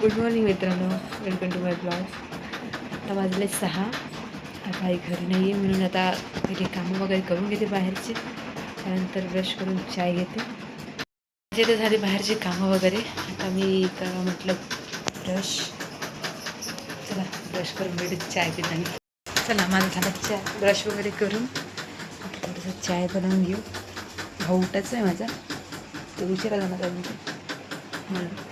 Good morning मित्रांनो. Welcome to my blog आता वाजले सहा. आता आई घरी नाही आहे म्हणून आता पहिले कामं वगैरे करून घेते बाहेरची. त्यानंतर ब्रश करून चाय घेते. जे तर झाले बाहेरची कामं वगैरे. आता मी इथं म्हटलं ब्रश चला ब्रश करून भेटू चाय पिताना चला माझं झालं चाय ब्रश वगैरे करून. थोडंसं चाय बनवून घेऊ. भाऊ उठायचा आहे माझा. तो उशिरा मला म्हणून.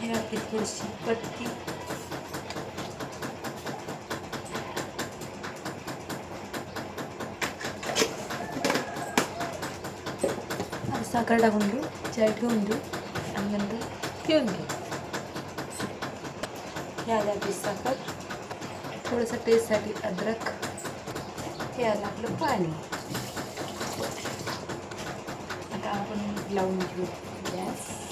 हे आपली थोडीशी पत्ती. साखर टाकून घेऊ चाय ठेवून देऊ आणि नंतर पिऊन घेऊ. हे आलं आपली साखर. थोडंसं टेस्टसाठी अद्रक. हे आलं आपलं पाणी. आता आपण लावून घेऊ गॅस.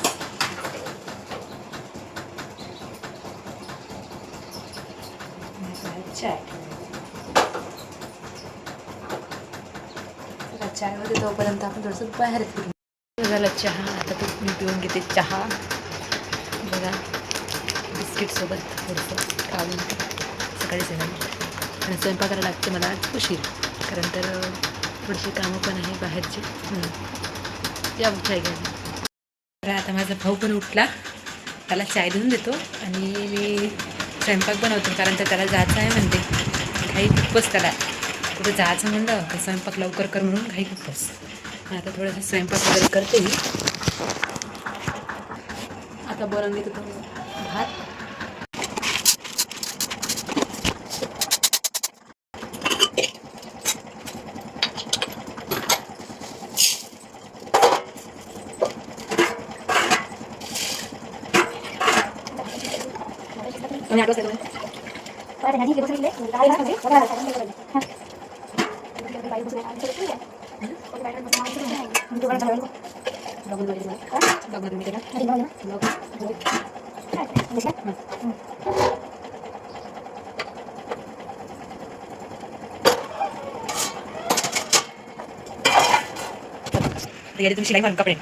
चाय चाय चायमध्ये तोपर्यंत आपण थोडंसं बाहेर फिरू. झाला चहा. आता तू मी पिऊन घेते चहा. बघा बिस्किटसोबत थोडंसं खाऊन सकाळी सकाळी आणि स्वयंपाकाला लागते मला उशीर. कारण तर थोडीशी कामं पण आहे बाहेरची. म्हणून या चाय घ्यायला. तर आता माझा भाऊ पण उठला. त्याला चाय देऊन देतो. आणि मी स्वयंपाक बनवतो कारण तर त्याला जायचं आहे म्हणते. घाई खूपच त्याला. कुठं जायचं म्हणलं तर स्वयंपाक लवकर कर म्हणून घाई खूपच आता थोडंसं स्वयंपाक वगैरे करते मी. आता बरं घेतो तो भात. तुम्ही शिलाई मारून कपडे.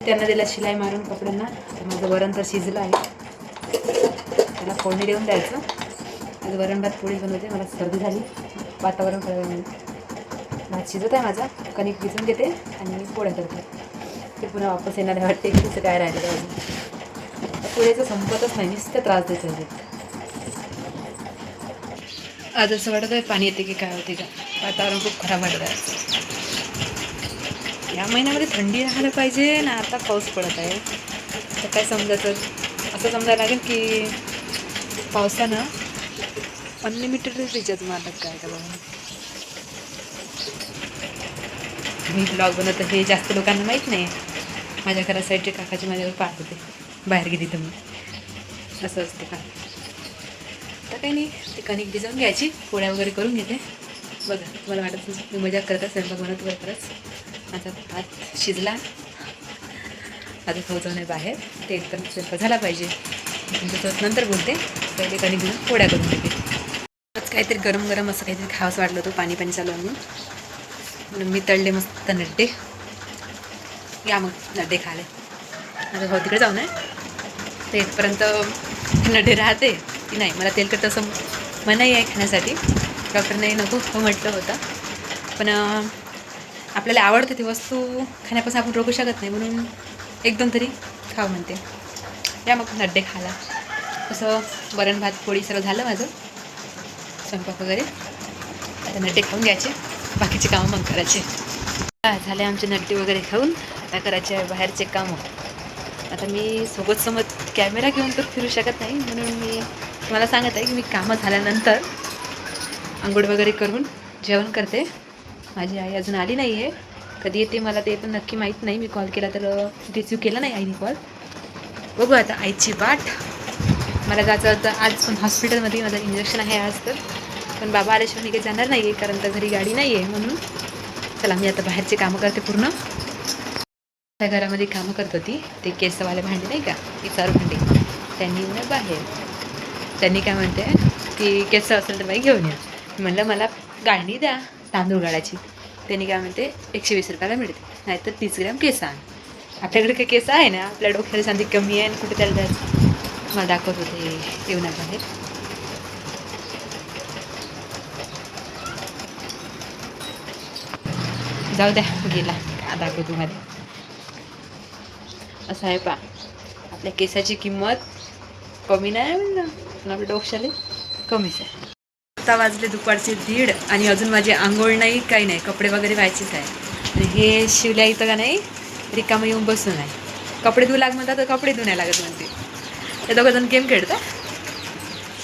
त्यांना दिला शिलाई मारून कपड्यांना. माझं वरण तर शिजलं आहे. फोडणी देऊन द्यायचं. आज वरण भात पोळी बनवते मला सर्दी झाली. वातावरण कळलं भात शिजत आहे माझा. कणिक भिजून घेते आणि पोळ्या करते. ते पुन्हा वापस येणार आहे वाटते की तिचं काय राहिलं अजून. पोळ्याचं संपतच नाही नुसतं त्रास देत आहे. आज असं वाटत आहे पाणी येते की काय होते का? वातावरण खूप खराब वाटत आहे. या महिन्यामध्ये थंडी राहायला पाहिजे ना आता पाऊस पडत आहे. तर काय समजायचं? असं समजायला लागेल की पावसानं अनलिमिटेड रिचार्ज मारतात काय का बघा मी ब्लॉग बनवत हे जास्त लोकांना माहीत नाही. माझ्या घरा साईडचे काकाचे माझ्यावर पाहत होते. बाहेर गेली तर मी असं असते का? तर काही नाही ते कणिक भिजवून घ्यायची. पोळ्या वगैरे करून घेते. बघा तुम्हाला वाटत मी मजा करत स्वयंपाक बनवतो बरं खरंच. माझा भात शिजला. आता पोहोचवणे बाहेर. ते एकदम स्वयंपाक झाला पाहिजे. त्याच्यात नंतर बोलते. पहिले कणिक घेऊन पोळ्या करून घेते आज काहीतरी गरम गरम असं काहीतरी खावंसं वाटलं होतं पाणी पाणी चालू आहे म्हणून. म्हणून मी तळले मस्त नड्डे. या मग नड्डे खाले आता भाऊ तिकडे जाऊ नये ते इथपर्यंत नड्डे राहते की नाही? मला तेलकट असं मनाई आहे खाण्यासाठी. डॉक्टरने नको हो म्हटलं होतं. पण आपल्याला आवडते ती वस्तू खाण्यापासून आपण रोखू शकत नाही म्हणून एकदम तरी खाऊ म्हणते. या मग नड्डे खाला. असं वरण भात पोळी सर्व झालं माझं. स्वयंपाक वगैरे. आता नड्डे खाऊन घ्यायचे. बाकीचे कामं मग करायचे. झाले आमचे नड्डे वगैरे खाऊन. आता करायचे आहे बाहेरचे कामं. आता मी सोबत कॅमेरा घेऊन तर फिरू शकत नाही. म्हणून मी तुम्हाला सांगत आहे की मी कामं झाल्यानंतर आंघोळ वगैरे करून जेवण करते. माझी आई अजून आली नाही आहे कधी येते मला ते पण नक्की माहीत नाही. मी कॉल केला तर रिसिव्ह केला नाही आईने कॉल. बघू आता आईची वाट. मला जायचं होतं आज पण हॉस्पिटलमध्ये माझं इंजेक्शन आहे आज तर. पण बाबा आल्याशिवाय मी काही जाणार नाही आहे कारण तर घरी गाडी नाही आहे म्हणून. चला मी आता बाहेरचे कामं करते पूर्ण. त्या घरामध्ये कामं करत होती. ते केसवाले भांडे नाही का? इसार भांडे. त्यांनी येऊन बाहेर. त्यांनी काय म्हणते की केस असेल तर बाई घेऊन या. म्हणलं मला गाळणी द्या तांदूळ गाळाची त्यांनी काय म्हणते एकशे वीस रुपयाला मिळते. नाहीतर तीस ग्रॅम केस आण. आपल्याकडे काही केस आहे ना आपल्या डोक्याला चांदी कमी आहे आणि कुठे त्याला जायचं मला दाखवत होते येऊ नका बाहेर जाऊ द्या गेला दाखवतो मध्ये. असं आहे पा आपल्या केसाची किंमत कमी नाही आहे म्हणलं पण आपल्या डोक्याला कमीच आहे. आता वाजले दुपारचे दीड आणि अजून माझी आंघोळ नाही काही नाही कपडे वगैरे व्हायचेच आहे. आणि हे शिवल्या इथं का नाही रिकामं येऊन बसून आहे. कपडे धुऊ लाग म्हणतात तर कपडे धुण्या लागत म्हणते. ते दोघं जण गेम खेळतात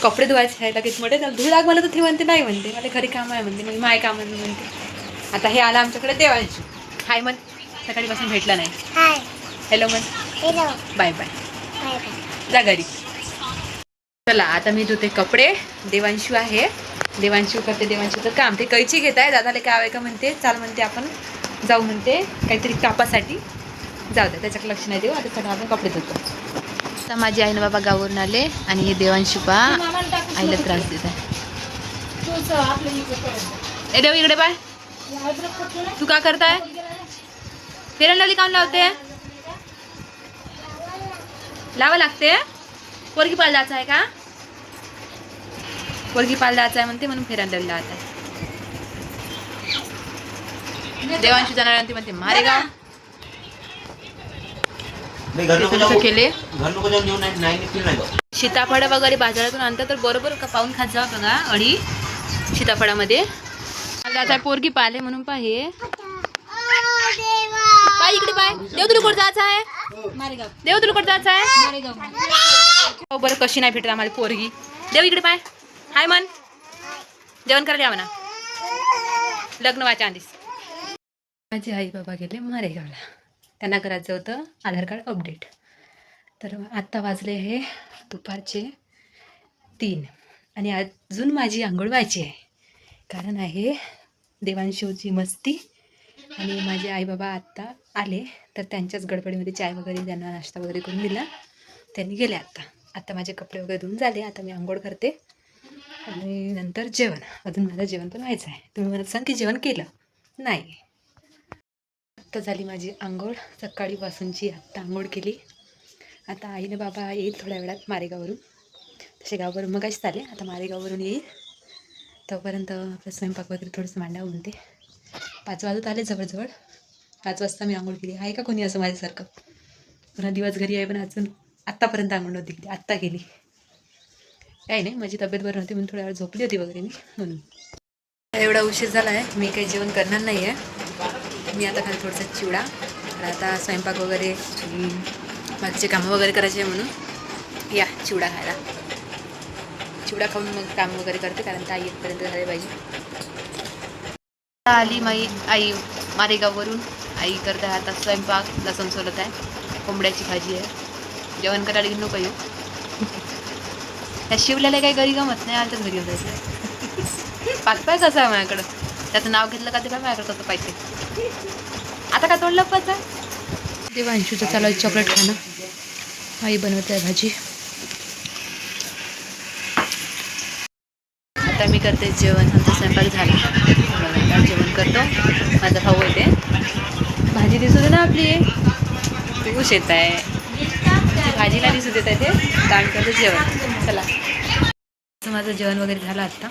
कपडे धुवायचे आहे लगेच म्हणते त्याला धुऊ लाग मला तर ती म्हणते नाही म्हणते. मला घरी काम आहे म्हणते. मग माय काम म्हणते. आता हे आलं आमच्याकडे देवांशी. हाय मन सकाळीपासून भेटला नाही. हाय. हॅलो मन हॅलो बाय बाय जा घरी. चला आता मी धुते कपडे. देवांशू आहे. देवांशू करते देवांशूचं काम. ते कैची घेत आहे दादाला काय का म्हणते? चाल म्हणते आपण. जाऊ म्हणते. काहीतरी कापासाठी. जाऊ दे त्याच्याकडे लक्ष नाही देऊ आता चला आपण कपडे धुतो. आता माझी आईनं बाबा गावावरून आले आणि हे देवांशू पा आईला त्रास देत आहे. ए देव इकडे बाय तू का करताय? फेरन लावली काम लावते? लावा लागते. पोरगी पाल जायचं आहे का? पोरगी पाल जायचं आहे म्हणते म्हणून फेरायला लावली लावत. आहे देवांशी जाणार म्हणते म्हणते तसं केले. सीताफळ वगैरे बाजारातून आणतात तर बरोबर का? पाहून खात जा बघा अडी सीताफळामध्ये. आहे पोरगी पाले म्हणून पाहे. पाय इकडे पाय. देव तुला कुठं जायचं आहे. देव तुला कुठं जायचं आहे. हो बरं कशी नाही भेटत आम्हाला पोरगी. देव इकडे पाय. हाय मन जेवण करायला या म्हणा. लग्न व्हायच्या आधीच. माझे आई बाबा गेले मारेगावला. त्यांना करायचं होतं आधार कार्ड अपडेट. तर आत्ता वाजले आहे दुपारचे तीन आणि अजून माझी आंघोळ व्हायची आहे. कारण आहे देवांशिवची मस्ती आणि माझे आईबाबा आत्ता आले. तर त्यांच्याच गडबडीमध्ये चाय वगैरे त्यांना नाश्ता वगैरे करून दिला. त्यांनी गेले आत्ता. आत्ता माझे कपडे वगैरे धुवून झाले. आता मी आंघोळ करते. आणि नंतर जेवण. अजून मला जेवण पण व्हायचं आहे. तुम्ही म्हणत सांग की जेवण केलं? नाही. आत्ता झाली माझी आंघोळ. सकाळीपासूनची आत्ता आंघोळ केली. आता आईने बाबा येईल थोड्या वेळात मारेगाववरून. तसे गावावरून मग काहीच चाले आता मारेगाववरून येईल. तोपर्यंत आपलं स्वयंपाक वगैरे थोडंसं मांडावं म्हणते. पाच वाजत आले जवळजवळ. पाच वाजता मी आंघोळ केली. आहे का कोणी असं माझ्यासारखं? पुन्हा दिवस घरी आहे पण अजून आत्तापर्यंत आंघोळ नव्हती केली. आत्ता गेली काही नाही. माझी तब्येत बरं नव्हती म्हणून थोड्या वेळ झोपली होती वगैरे मी म्हणून. एवढा उशीर झाला आहे मी काही जेवण करणार नाही आहे मी आता खाली थोडंसं चिवडा. तर आता स्वयंपाक वगैरे मागचे बाकीचे कामं वगैरे करायचे म्हणून. या चिवडा खायला. चिवडा खाऊन मग काम वगैरे करते कारण आई येतपर्यंत झाले पाहिजे. आली माई आई मारेगाववरून आई करते आता स्वयंपाक लसण सोलत आहे. कोंबड्याची भाजी आहे. जेवण करायला घेऊन नको येऊ. त्या शिवल्याला काही घरी गमत नाही आलं तर घरी जायचं. पाच पाय आहे माझ्याकडं. त्याचं नाव घेतलं का ते काय माझ्याकडं कसं पाहिजे आता का तोडलं पाच देवांशूचं चालू आहे चॉकलेट खाणं. आई बनवते आहे भाजी. आता मी करते जेवण. आमचा स्वयंपाक झाला. जेवण करतो. माझा भाऊ येते. भाजी दिसू दे ना आपली. तूच येत आहे. भाजी नाही दिसू देत आहे ते. ताण करतो जेवण. चला. माझं जेवण वगैरे झालं आत्ता.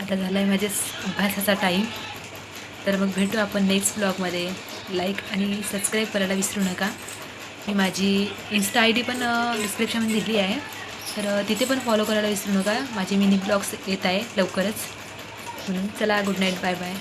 आता झालं आहे माझ्या अभ्यासाचा टाईम तर मग भेटू आपण नेक्स्ट ब्लॉगमध्ये लाईक आणि सबस्क्राईब करायला विसरू नका. मी माझी इन्स्टा आय डी पण डिस्क्रिप्शनमध्ये दिली आहे. तर तिथे पण फॉलो करायला विसरू नका. माझे मिनी ब्लॉग्स येत आहे लवकरच. म्हणून चला गुड नाईट बाय बाय